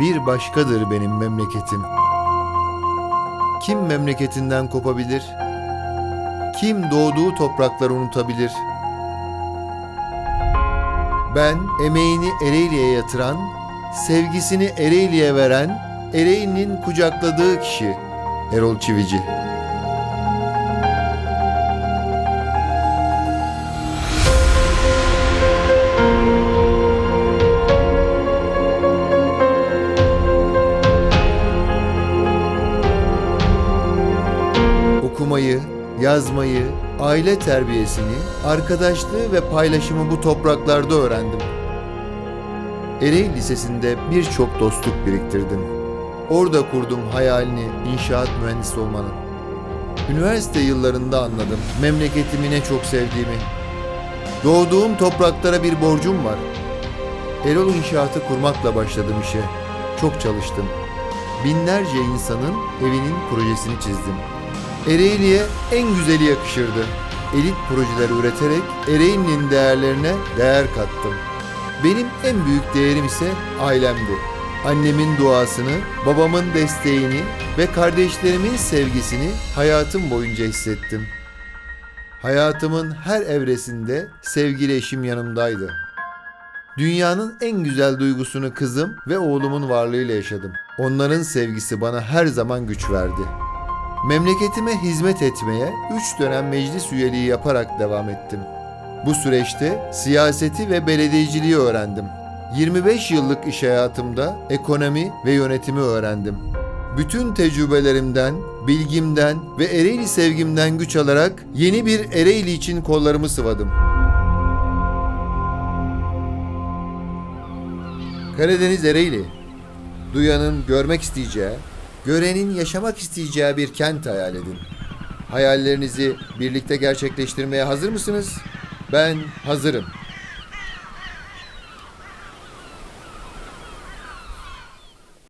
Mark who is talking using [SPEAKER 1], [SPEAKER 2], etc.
[SPEAKER 1] bir başkadır benim memleketim. Kim memleketinden kopabilir? Kim doğduğu toprakları unutabilir? Ben emeğini Ereğli'ye yatıran, sevgisini Ereğli'ye veren, Ereğli'nin kucakladığı kişi Erol Çivici. Okumayı, yazmayı, aile terbiyesini, arkadaşlığı ve paylaşımı bu topraklarda öğrendim. Ereğli Lisesi'nde birçok dostluk biriktirdim. Orada kurdum hayalini inşaat mühendisi olmanın. Üniversite yıllarında anladım memleketimi ne çok sevdiğimi. Doğduğum topraklara bir borcum var. Erol İnşaatı kurmakla başladım işe. Çok çalıştım. Binlerce insanın evinin projesini çizdim. Ereğli'ye en güzeli yakışırdı. Elit projeler üreterek Ereğli'nin değerlerine değer kattım. Benim en büyük değerim ise ailemdi. Annemin duasını, babamın desteğini ve kardeşlerimin sevgisini hayatım boyunca hissettim. Hayatımın her evresinde sevgili eşim yanımdaydı. Dünyanın en güzel duygusunu kızım ve oğlumun varlığıyla yaşadım. Onların sevgisi bana her zaman güç verdi. Memleketime hizmet etmeye 3 dönem meclis üyeliği yaparak devam ettim. Bu süreçte siyaseti ve belediyeciliği öğrendim. 25 yıllık iş hayatımda ekonomi ve yönetimi öğrendim. Bütün tecrübelerimden, bilgimden ve Ereğli sevgimden güç alarak yeni bir Ereğli için kollarımı sıvadım. Karadeniz Ereğli. Duyanın görmek isteyeceği, görenin yaşamak isteyeceği bir kent hayal edin. Hayallerinizi birlikte gerçekleştirmeye hazır mısınız? Ben hazırım.